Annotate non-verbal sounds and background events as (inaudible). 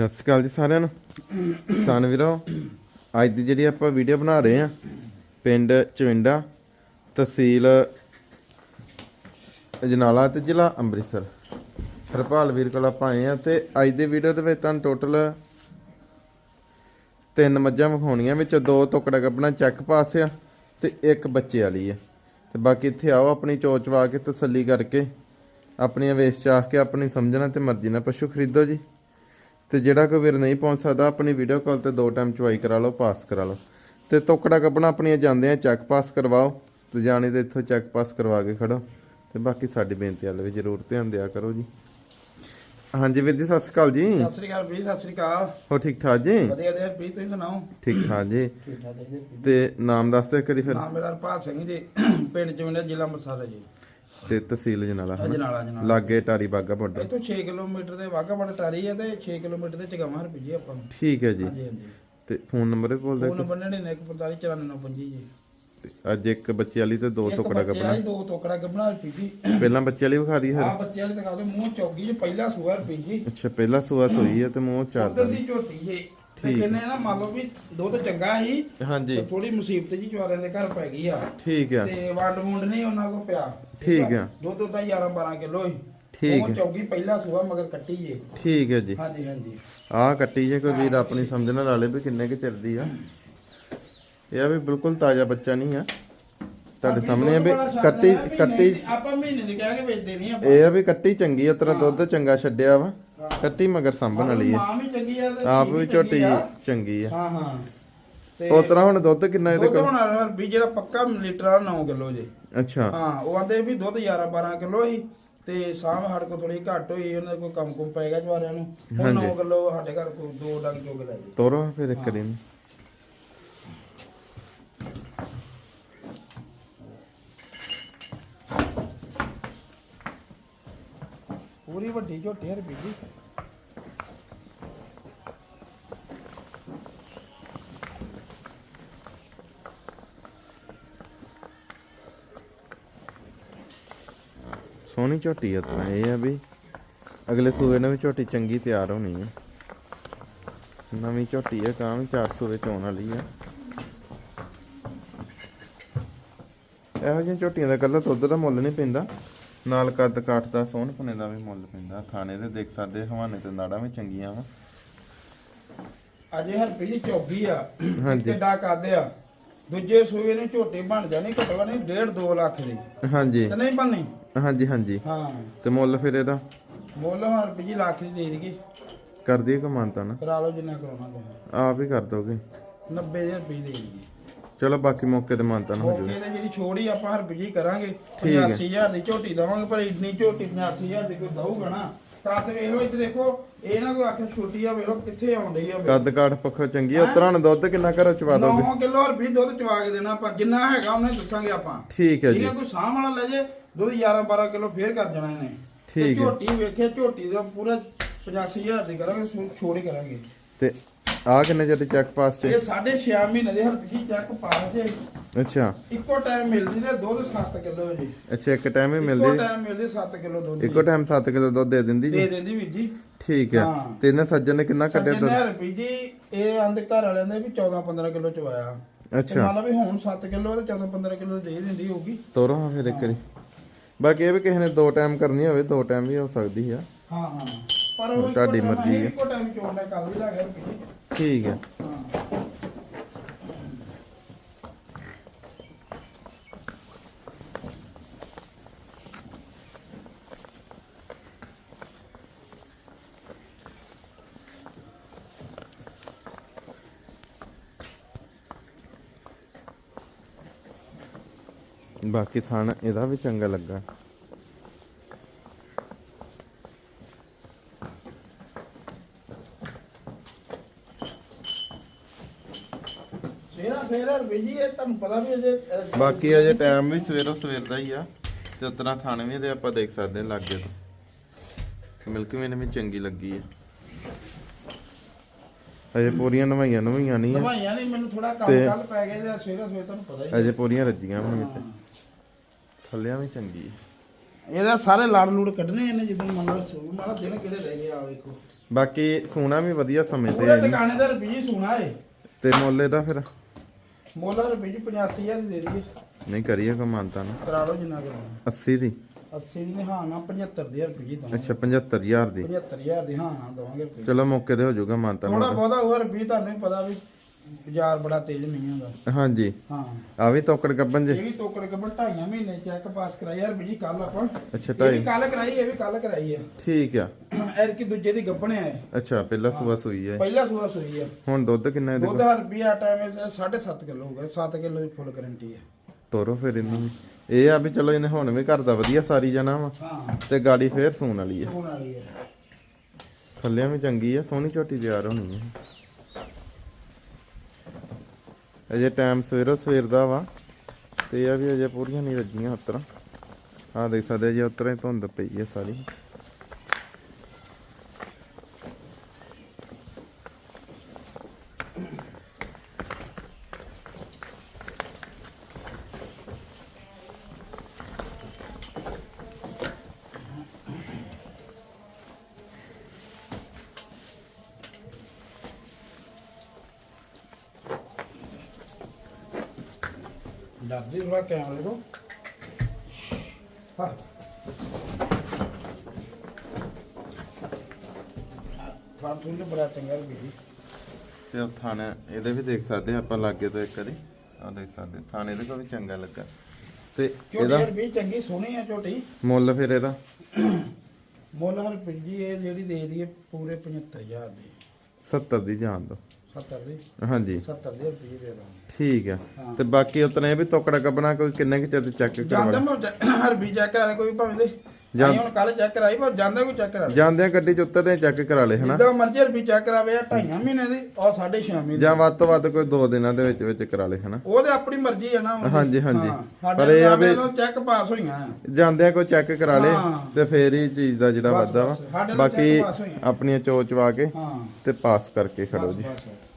ਸਤਿ ਸ਼੍ਰੀ ਅਕਾਲ ਜੀ ਸਾਰਿਆਂ ਨੂੰ। ਕਿਸਾਨ ਵੀਰੋ, ਅੱਜ ਦੀ ਜਿਹੜੀ ਆਪਾਂ ਵੀਡੀਓ ਬਣਾ ਰਹੇ ਆ ਪਿੰਡ ਚਵਿੰਡਾ, ਤਹਿਸੀਲ ਅਜਨਾਲਾ ਤੇ ਜ਼ਿਲ੍ਹਾ ਅੰਮ੍ਰਿਤਸਰ। ਹਰਪਾਲ ਵੀਰ ਕੋਲ ਆਪਾਂ ਆਏ ਆ ਤੇ ਅੱਜ ਦੀ ਵੀਡੀਓ ਦੇ ਵਿੱਚ ਤੁਹਾਨੂੰ ਟੋਟਲ ਤਿੰਨ ਮੱਝਾਂ ਵਿਖਾਉਣੀਆਂ, ਵਿੱਚ ਦੋ ਟੁਕੜਾ ਗੱਬਣਾ ਚੈੱਕ ਪਾਸ ਆ ਤੇ ਇੱਕ ਬੱਚੇ ਵਾਲੀ ਆ। ਤੇ ਬਾਕੀ ਇੱਥੇ ਆਓ ਆਪਣੀ ਚੋਚ ਵਾ ਕੇ ਤਸੱਲੀ ਕਰਕੇ, ਆਪਣੀਆਂ ਵੇਸ ਚਾਹ ਕੇ ਆਪਣੀ ਸਮਝਣਾ ਤੇ ਮਰਜ਼ੀ ਨਾਲ ਪਸ਼ੂ ਖਰੀਦੋ ਜੀ। ਤੇ ਜਿਹੜਾ ਕੋਈ ਵੀਰ ਨਹੀਂ ਪਹੁੰਚ ਸਕਦਾ ਆਪਣੀ ਵੀਡੀਓ ਕਾਲ ਤੇ ਦੋ ਟਾਈਮ ਚੁਆਈ ਕਰਾ ਲਓ ਪਾਸ ਕਰਾ ਲਓ। ਤੇ ਤੋਕੜਾ ਕੱਢਣਾ ਆਪਣੀਆਂ ਜਾਂਦੇ ਆ ਚੈੱਕ ਪਾਸ ਕਰਵਾਓ। ਤੇ ਜਾਣੀ ਤੇ ਇੱਥੋਂ ਚੈੱਕ ਪਾਸ ਕਰਵਾ ਕੇ ਖੜੋ। ਤੇ ਬਾਕੀ ਸਾਡੀ ਬੇਨਤੀ ਵੱਲ ਵੀ ਜ਼ਰੂਰ ਧਿਆਨ ਦਿਆ ਕਰੋ ਜੀ। ਹਾਂਜੀ ਵੀਰ ਜੀ ਸਤਿ ਸ਼੍ਰੀ ਅਕਾਲ ਜੀ। ਸਤਿ ਸ੍ਰੀ ਅਕਾਲ ਵੀਰ ਸਤਿ ਸ੍ਰੀ ਅਕਾਲ। ਹੋ ਠੀਕ ਠਾਕ ਜੀ? ਵਧੀਆ ਵਧੀਆ ਵੀਰ ਤੁਸੀਂ ਸੁਣਾਓ? ਠੀਕ ਠਾਕ ਜੀ। ਠੀਕ ਠਾਕ ਜੀ ਤੇ ਨਾਮ ਦੱਸ ਦਿਓ ਕਰੀ ਫਿਰ। ਨਾਮ ਮੇਰਾ ਹਰਪਾਲ ਸਿੰਘ ਜੀ ਪਿੰਡ ਚਵਿੰਡਾ ਜ਼ਿਲ੍ਹਾ ਹੈ ਜੀ। ਤੇ ਤਹਿਸੀਲ ਜਨਾਲਾ ਹਨਾ? ਅਜਨਾਲਾ ਜਨਾਲਾ। ਲਾਗੇ ਟਾਰੀ ਬਾਗਾ ਬਾਰਡਰ। ਇੱਥੋਂ 6 ਕਿਲੋਮੀਟਰ ਦੇ ਵਾਘਾ ਬੜ ਟਾਰੀ ਹੈ ਤੇ 6 ਕਿਲੋਮੀਟਰ ਦੇ ਚਗਾਵਾਂ ਰੁਪਏ ਜੀ ਆਪਾਂ ਨੂੰ। ਠੀਕ ਹੈ ਜੀ। ਹਾਂਜੀ ਹਾਂਜੀ। ਤੇ ਫੋਨ ਨੰਬਰ ਵੀ ਬੋਲ ਦਿਓ ਫੋਨ ਨੰਬਰ 9945494925 ਜੀ। ਤੇ ਅੱਜ ਇੱਕ ਬੱਚੇ ਵਾਲੀ ਤੇ ਦੋ ਟੁਕੜਾ ਵਾਲੀ ਦੋ ਟੋਕੜਾ ਗੱਬਣਾ ਰੁਪਏ ਜੀ। ਪਹਿਲਾਂ ਬੱਚੇ ਵਾਲੀ ਵਿਖਾ ਦੀ ਆ ਫਿਰ ਬੱਚੇ ਵਾਲੀ ਦਿਖਾ ਦਿਓ ਮੂੰਹ ਚੌਗੀ ਜੀ ਪਹਿਲਾ ਸੂਆ ਰੁਪਏ ਜੀ। ਅੱਛਾ ਪਹਿਲਾ ਸੂਆ ਸੋਈ ਹੈ ਤੇ ਮੂੰਹ ਚਾਰ ਉਧਰ ਦੀ ਝੋਟੀ ਜੀ। ਤੇ ਠੀਕ। ਕਹਿੰਦੇ ਨਾ ਮੰਨ ਲਓ ਵੀ ਦੁੱਧ ਚੰਗਾ ਸੀ ਹਾਂਜੀ। ਥੋੜੀ ਮੁਸੀਬਤ ਜੀ ਚਵਾਰਿਆਂ ਦੇ ਘਰ ਪੈ ਗਈ ਆ। ਠੀਕ ਆ। ਤੇ ਵੰਡ ਵੁੰਡ ਨਹੀਂ ਉਹਨਾਂ ਕੋ ਪਿਆ। ਠੀਕ ਆ। ਦੁੱਧ ਤਾਂ 11 12 ਕਿਲੋ ਹੀ ਠੀਕ ਉਹ ਆ। ਚੌਗੀ ਪਹਿਲਾ ਸੂਆ ਮਗਰ ਕੱਟੀ ਜੇ। ਠੀਕ ਹੈ ਜੀ। ਹਾਂਜੀ ਹਾਂਜੀ। ਆਹ ਕੱਟੀ ਜੇ ਕੋਈ ਵੀਰ ਆਪਣੀ ਸਮਝ ਨਾਲ ਲਾ ਲੇ ਵੀ ਕਿੰਨੇ ਕੁ ਚਿਰਦੀ ਆ। ਇਹ ਆ ਵੀ ਬਿਲਕੁਲ ਤਾਜ਼ਾ ਬੱਚਾ ਨਹੀਂ ਆ। ਤੁਹਾਡੇ ਸਾਹਮਣੇ ਆ ਵੀ ਕੱਟੀ ਕੱਟੀ ਆਪਾਂ ਮਹੀਨੇ ਦੀ ਕਹਿ ਕੇ ਵੇਚਦੇ ਨਹੀਂ ਆਪਾਂ। ਇਹ ਆ ਵੀ ਕੱਟੀ ਚੰਗੀ ਆ ਤੇਰਾ ਦੁੱਧ ਚੰਗਾ ਛੱਡਿਆ ਵਾ। ਕੱਟੀ ਮਗਰ ਸੰਭਣ ਵਾਲੀ ਆ। ਮਾਂ ਵੀ ਚੰਗੀ ਆ ਤੇ ਆਪ ਧੀ ਵੀ ਚੰਗੀ ਝੋਟੀ ਆ। ਚੰਗੀ ਆ। ਹਾਂ ਹਾਂ। ਤੇ ਉਸ ਤਰ੍ਹਾਂ ਹੁਣ ਦੁੱਧ ਕਿੰਨਾ ਇਹਦੇ ਦੁੱਧ ਕੋਲ? ਹੋਣਾ ਵੀ ਜਿਹੜਾ ਪੱਕਾ ਲੀਟਰ ਆ 9 ਕਿਲੋ ਜੇ। ਅੱਛਾ। ਹਾਂ ਉਹ ਆਂਦੇ ਵੀ ਦੁੱਧ 11 12 ਕਿਲੋ ਹੀ ਤੇ ਸਾਂਭ ਸਾਡੇ ਕੋਲ ਥੋੜੀ ਘੱਟ ਹੋਈ ਉਹਨਾਂ ਦਾ ਕੋਈ ਕੰਮ ਕੁਮ ਪੈ ਗਿਆ ਜਵਾਰਿਆਂ ਨੂੰ। ਹੁਣ 9 ਕਿਲੋ ਸਾਡੇ ਘਰ ਕੋਈ ਦੋ ਡੰਗ ਚੋਗ ਲੈ ਜੀ। ਤੋਰੋ ਫਿਰ ਇੱਕ ਦਿਨ। ਪੂਰੀ ਵੱਡੀ ਝੋਟੀ ਹੈ ਬੀਜੀ ਸੋਹਣੀ ਝੋਟੀ ਆ ਤਾਂ ਇਹ ਆ ਵੀ। ਅਗਲੇ ਸੂਏ ਨਾਲ ਵੀ ਝੋਟੀ ਚੰਗੀ ਤਿਆਰ ਹੋਣੀ ਹੈ ਨਵੀਂ ਝੋਟੀ ਹੈ ਕਾਂ ਵੀ 400 ਵਿੱਚ ਆਉਣ ਵਾਲੀ ਆ। ਇਹੋ ਜਿਹੀਆਂ ਝੋਟੀਆਂ ਦਾ ਕੱਲਾ ਦੁੱਧ ਦਾ ਮੁੱਲ ਨਹੀਂ ਪੈਂਦਾ। ਨਾਲ ਕੱਦ ਕਾਠ ਦਾ ਸੋਹਣ ਪੁਣੇ ਦਾ ਵੀ ਮੁੱਲ ਪੈਂਦਾ। ਥਾਣੇ ਦੇ ਦੇਖ ਸਕਦੇ ਹਵਾਨੇ ਤੇ ਨਾੜਾਂ ਵੀ ਚੰਗੀਆਂ ਵਾ। ਅਜੇ ਹਰਪੀ ਜੀ ਚੌਗੀ ਆ। ਹਾਂਜੀ। ਕਿੱਡਾ ਕਰਦੇ ਆ। ਦੂਜੇ ਸੂਏ ਨੂੰ ਝੋਟੀ ਬਣ ਜਾਣੀ ਘੱਟੋ ਘੱਟ 1.5 2 ਲੱਖ ਦੀ। ਹਾਂਜੀ। ਤੇ ਨਹੀਂ ਬਣਨੀ? ਹਾਂਜੀ ਹਾਂਜੀ। ਹਾਂ। ਤੇ ਮੁੱਲ ਫਿਰ ਇਹਦਾ? ਮੁੱਲ ਹਰਪੀ ਜੀ ਲੱਖ ਦੀ ਦੇ ਦੇਗੀ ਕਰ ਦਈਏ ਕਮਾਨਤਾ ਨਾ। ਕਰਾ ਲਓ ਜਿੰਨਾ ਕਰਾਉਣਾ ਤੁਸੀਂ। ਆਪ ਹੀ ਕਰ ਦੋਗੇ। 90000 ਰੁਪਏ ਦੇ ਦੇਗੀ ਚਲੋ ਬਾਕੀ ਮੌਕੇ ਤੇ ਮਾਨਤਾ ਨਾ ਹੋ ਮੌਕੇ ਤੇ ਜਿਹੜੀ ਛੋੜੀ ਆਪਾਂ ਹਰਪੀ ਜੀ ਕਰਾਂਗੇ ਠੀਕ ਹੈ। 85000 ਦੀ ਝੋਟੀ ਦਵਾਂਗੇ ਪਰ ਇੰਨੀ ਝੋਟੀ 85000 ਦੀ ਕੋਈ ਦਊਗਾ ਨਾ। ਤਾਂ ਤੇ ਵੇਖ ਲਓ ਇੱਥੇ ਦੇਖੋ ਇਹ ਨਾ ਕੋਈ ਆਖੇ ਛੋਟੀ ਆ ਵੇਖ ਲਓ ਕਿੱਥੇ ਡਈ ਆ। ਕੱਦ ਕਾਠ ਪੱਖੋਂ ਚੰਗੀ ਆ ਉਤਰਾਂ ਨੂੰ ਦੁੱਧ ਕਿੰਨਾ ਘਰੋਂ ਚਵਾ ਦੋਗੇ? 9 ਕਿਲੋ ਰੁਪਏ ਦੁੱਧ ਚਵਾ ਕੇ ਦੇਣਾ ਆਪਾਂ ਜਿੰਨਾ ਹੈਗਾ ਉਹਨੇ ਦੱਸਾਂਗੇ ਆਪਾਂ। ਠੀਕ ਹੈ ਠੀਕ ਜੀ ਕੋਈ ਸਾਹ ਵਾਲਾ ਲੈ ਜੇ ਦੁੱਧ 11 12 ਕਿਲੋ ਫੇਰ ਕਰ ਜਾਣਾ ਇਹਨੇ। ਠੀਕ ਤੇ ਹੈ। ਝੋਟੀ ਵੇਖੇ ਝੋਟੀ ਦਾ ਪੂਰਾ 85000 ਦੀ ਕਰਾਂਗੇ ਛੋੜੀ ਕਰਾਂਗੇ। ਤੇ ਆ ਕਿੰਨੇ ਚਿਰ ਦੀ ਚੈੱਕ ਪਾਸ ਚ? ਇਹ 6.5 ਮਹੀਨੇ ਦੇ ਹਰਪੀ ਚੱਕ ਪਾ ਜੇ ਅੱਛਾ। ਇੱਕੋ ਟਾਈਮ ਮਿਲਦੀ ਤੇ ਦੁੱਧ 7 ਕਿਲੋ ਜੀ। ਅੱਛਾ ਇੱਕ ਟਾਈਮ ਹੀ ਇੱਕੋ ਮਿਲਦੀ ਟਾਈਮ ਮਿਲਦੀ 7 ਕਿਲੋ ਦੁੱਧ ਇੱਕੋ ਟਾਈਮ 7 ਕਿਲੋ ਦੁੱਧ ਦੇ ਦਿੰਦੀ ਦੇ ਜੀ ਦਿੰਦੀ ਵੀਰ ਜੀ। ਠੀਕ ਹੈ। ਹਾਂ। ਤੇ ਇਹਨਾਂ ਸੱਜਣ ਨੇ ਕਿੰਨਾ ਕੱਢਿਆ ਦੁੱਧ? ਹਰਪੀ ਜੀ ਇਹ ਆਂਦੇ ਘਰ ਵਾਲਿਆਂ ਦੇ ਵੀ 14 15 ਕਿਲੋ ਚਵਾਇਆ। ਤੇ ਅੱਛਾ ਮੰਨ ਲਾ ਵੀ ਹੁਣ 7 ਕਿਲੋ ਤੇ 14 15 ਕਿਲੋ ਦੇ ਦਿੰਦੀ ਹੋਊਗੀ। ਤੋਰੋ ਹਾਂ ਫਿਰ ਇੱਕ ਵਾਰੀ। ਬਾਕੀ ਇਹ ਵੀ ਕਿਸੇ ਨੇ ਦੋ ਟਾਈਮ ਕਰਨੀ ਹੋਵੇ ਦੋ ਟਾਈਮ ਵੀ ਹੋ ਸਕਦੀ ਆ। ਹਾਂ ਹਾਂ। ਪਰ ਉਹ ਤੁਹਾਡੀ ਇੱਕੋ time ਮਰਜ਼ੀ ਅਸੀਂ ਹੈ। ਇੱਕੋ ਟਾਈਮ ਚੋਣ ਦਾ ਕੱਲ ਵੀ ਲੱਗ ਗਿਆ ਰੁਪਏ ਠੀਕ ਹੈ। ਬਾਕੀ ਥਾਣਾ ਇਹਦਾ ਵੀ ਚੰਗਾ ਲੱਗਾ। ਸਵੇਰਾ ਸਵੇਰਾ ਰੁਪਏ ਜੀ ਇਹ ਤੁਹਾਨੂੰ ਪਤਾ ਵੀ ਅਜੇ ਅਹ, ਬਾਕੀ ਅਜੇ ਟਾਈਮ ਵੀ ਸਵੇਰੋ ਸਵੇਰ ਦਾ ਹੀ ਆ। ਤੇ ਉਤਰਾ ਥਣ ਵੀ ਤੇ ਆਪਾਂ ਦੇਖ ਸਕਦੇ ਹਾਂ ਲਾਗੇ ਤੋਂ। ਮਿਲਕ ਵੀ ਵੀ ਚੰਗੀ ਲੱਗੀ ਆ। ਅਜੇ ਪੂਰੀਆਂ ਨਵਾਈਆਂ ਨਵਾਈਆਂ ਨਹੀਂ ਆ। ਨਵਾਈਆਂ ਨਹੀਂ ਮੈਨੂੰ ਥੋੜਾ ਕੰਮ ਤੇ- ਕੱਲ ਪੈ ਗਿਆ ਤੇ ਸਵੇਰਾ ਸਵੇਰ ਤੁਹਾਨੂੰ ਪਤਾ ਹੀ। ਅਜੇ ਪੂਰੀਆਂ ਰੱਜੀਆਂ ਹੋਣ ਵਿੱਚ ਥੱਲਿਆਂ ਵੀ ਚੰਗੀ ਆ। ਇਹਦਾ ਸਾਰੇ ਲੜ ਲੂੜ ਕੱਢਨੇ ਇਹਨੇ ਜਦੋਂ ਮੰਨ ਲਓ ਸੂ ਮਾਰਾ ਦਿਨ ਕਿਹੜੇ ਰਹਿ ਗਏ ਆ ਵੇਖੋ। ਬਾਕੀ ਸੋਨਾ ਵੀ ਵਧੀਆ ਸਮੇਂ ਤੇ ਪੂਰੇ ਹੈ ਜੀ। ਦਾ ਰੁਪਈਏ ਸੋਨਾ ਏ। ਤੇ ਮੁੱਲ ਇਹਦਾ ਫਿਰ ਮੋਲਾ ਰੁਪਈਏ 85000 ਦੀ ਦੇ ਨਹੀਂ ਕਰੀਏ ਕੋ ਮੰਨਤਾ ਨਾ। ਕਰਾ ਲਓ ਜਿੰਨਾ ਕਰਨਾ 80 ਦੀ? 80 ਦੀ ਹਾਂ ਨਾ 75 ਦੀ ਰੁਪਈਏ ਦਵਾਂਗੇ ਅੱਛਾ 75000 ਦੀ। 75000 ਦੀ ਹਾਂ ਨਾ ਦਵਾਂਗੇ ਚਲੋ ਮੌਕੇ ਤੇ ਹੋ ਜਾਊਗਾ ਮੰਨਤਾ ਥੋੜਾ ਬਹੁਤਾ ਹੋਰ ਰੁਪਈਏ ਤੁਹਾਨੂੰ ਵੀ ਪਤਾ ਵੀ ਬਾਜ਼ਾਰ ਬੜਾ ਤੇਜ਼ ਨਹੀਂ ਹੁੰਦਾ। ਹਾਂਜੀ। ਹਾਂ। ਆ ਵੀ ਤੋਕੜ ਗੱਬਨ ਜੇ। ਇਹ ਵੀ ਕੇ ਢਾਈਆਂ ਮਹੀਨੇ ਚੈੱਕ ਪਾਸ ਕਰਾਈ ਯਾਰ ਬੀਜੀ ਕੱਲ ਆਪਾਂ। ਅੱਛਾ ਇਹ ਢਾਈ। ਵੀ ਕੱਲ ਕਰਾਈ ਇਹ ਵੀ ਕੱਲ ਕਰਾਈ ਆ। ਠੀਕ ਆ। (coughs) ਐਰ ਕੀ ਦੂਜੇ ਦੀ ਗੱਬਣੇ ਆ ਅੱਛਾ ਪਹਿਲਾ ਸੂਆ ਸੂਈ ਹੈ ਪਹਿਲਾ ਸੂਆ ਸੂਈ ਆ। ਹੁਣ ਦੁੱਧ ਕਿੰਨਾ ਇਹਦੇ ਦੁੱਧ ਹਰ ਰੁਪਿਆ ਟਾਈਮ ਤੇ 7.5 ਕਿਲੋ ਹੋ ਗਿਆ 7 ਕਿਲੋ ਦੀ ਫੁੱਲ ਗਾਰੰਟੀ ਹੈ ਤੋਰੋ ਫਿਰ ਇਹਨੂੰ ਵੀ। ਇਹ ਆ ਵੀ ਚਲੋ ਇਹਨੇ ਹੁਣ ਵੀ ਘਰ ਦਾ ਵਧੀਆ ਸਾਰੀ ਜਾਣਾ ਵਾ। ਹਾਂ। ਤੇ ਗਾੜੀ ਫੇਰ ਸੂਣ ਵਾਲੀ ਹੈ ਵਾਲੀ ਹੈ ਥੱਲਿਆਂ ਵੀ ਚੰਗੀ ਆ ਸੋਹਣੀ ਝੋਟੀ ਤਿਆਰ ਹੋਣੀ ਹੈ ਅਜੇ ਟਾਈਮ ਸਵੇਰੋ ਸਵੇਰ ਦਾ ਵਾ, ਤੇ ਇਹ ਆ ਵੀ ਅਜੇ ਪੂਰੀਆਂ ਨਹੀਂ ਰੱਜੀਆਂ ਉਤਰਾਂ। ਆ ਦੇਖ ਸਕਦੇ ਜੇ, ਉਤਰਾਂ ਹੀ ਧੁੰਦ ਪਈ ਹੈ ਸਾਰੀ। ਡਰਦੀ ਥੋੜਾ ਕੈਮਰੇ ਤੋਂ। ਹਾਂ। ਫਾਰਮ ਤੋਂ ਬੜਾ ਚੰਗਾ ਵੀ ਤੇ ਉਹ ਥਾਣੇ ਇਹਦੇ ਵੀ ਦੇਖ ਸਕਦੇ ਆਪਾਂ ਲਾਗੇ ਤੋਂ ਇੱਕ ਵਾਰੀ। ਆ ਦੇਖ ਸਕਦੇ ਥਾਣੇ ਦੇ ਕੋਲ ਵੀ ਚੰਗਾ ਲੱਗਾ। ਤੇ ਝੋਟੀ ਇਹਦਾ ਯਾਰ ਵੀ ਚੰਗੀ ਸੋਹਣੀ ਆ ਝੋਟੀ। ਮੁੱਲ ਫਿਰ ਇਹਦਾ? ਮੁੱਲ ਹਰ ਪੰਜੀ ਇਹ ਜਿਹੜੀ ਦੇ ਦਈਏ ਪੂਰੇ 75000 ਦੀ। 70 ਦੀ ਜਾਣ ਦੋ। 70 ਦੀ। ਹਾਂਜੀ। 70 ਦੇ ਰੁਪਏ ਦੇ ਦਾਂਗੇ। ਠੀਕ ਆ। ਤੇ ਬਾਕੀ ਉਤਨੇ ਵੀ ਤੋਕੜਾ ਕੱਬਣਾ ਕੋਈ ਕਿੰਨੇ ਕਿ ਚਿਰ ਚੈੱਕ ਜਾਂਦਾ ਕਰਵਾ ਮੈਂ ਹਰ ਵੀ ਚੈੱਕ ਕਰਾ ਲੈ ਕੋਈ ਭਾਵੇਂ ਦੇ। ਜਾਂ- ਹੁਣ ਕੱਲ ਚੈੱਕ ਕਰਾਈ ਪਰ ਜਾਂਦਾ ਕੋਈ ਚੈੱਕ ਕਰਾ ਲੈ ਜਾਂਦਿਆਂ ਗੱਡੀ ਚ ਉਤਰਦੇ ਚੈੱਕ ਕਰਾ ਲੇ ਹਨਾ ਜਿੱਦਾਂ ਮਰਜ਼ੀ ਰੁਪਏ ਚੈੱਕ ਕਰਾਵੇ ਆ ਢਾਈਆਂ ਮਹੀਨੇ ਦੀ ਔਰ ਸਾਢੇ ਛੇ ਮਹੀਨੇ ਜਾਂ ਵੱਧ ਤੋਂ ਵੱਧ ਕੋਈ 2 ਦਿਨਾਂ ਦੇ ਵਿੱਚ ਵਿੱਚ ਕਰਾ ਲੇ ਹਨਾ ਉਹ ਤੇ ਆਪਣੀ ਮਰਜ਼ੀ ਹੈ ਨਾ। ਹਾਂਜੀ, ਹਾਂਜੀ। ਹਾਂ, ਪਰ ਇਹ ਆ ਵੀ- ਨਾਲ ਚੈੱਕ ਪਾਸ ਹੋਈਆਂ ਆ। ਜਾਂਦਿਆਂ ਕੋਈ ਚੈੱਕ ਕਰਾ ਲੇ ਹਾਂ। ਤੇ ਫੇਰ ਹੀ ਚੀਜ਼ ਦਾ ਜਿਹੜਾ ਵਾਧਾ। ਸਾਡੇ ਵਾ ਨਾਲ ਬਾਕੀ pass ਹੋਈਆਂ। ਆਪਣੀਆਂ ਚੋਚਵਾ ਕੇ ਹਾਂ ਤੇ ਪਾਸ ਕਰਕੇ ਖੜੋ ਜੀ ਬਸ, ਬਸ।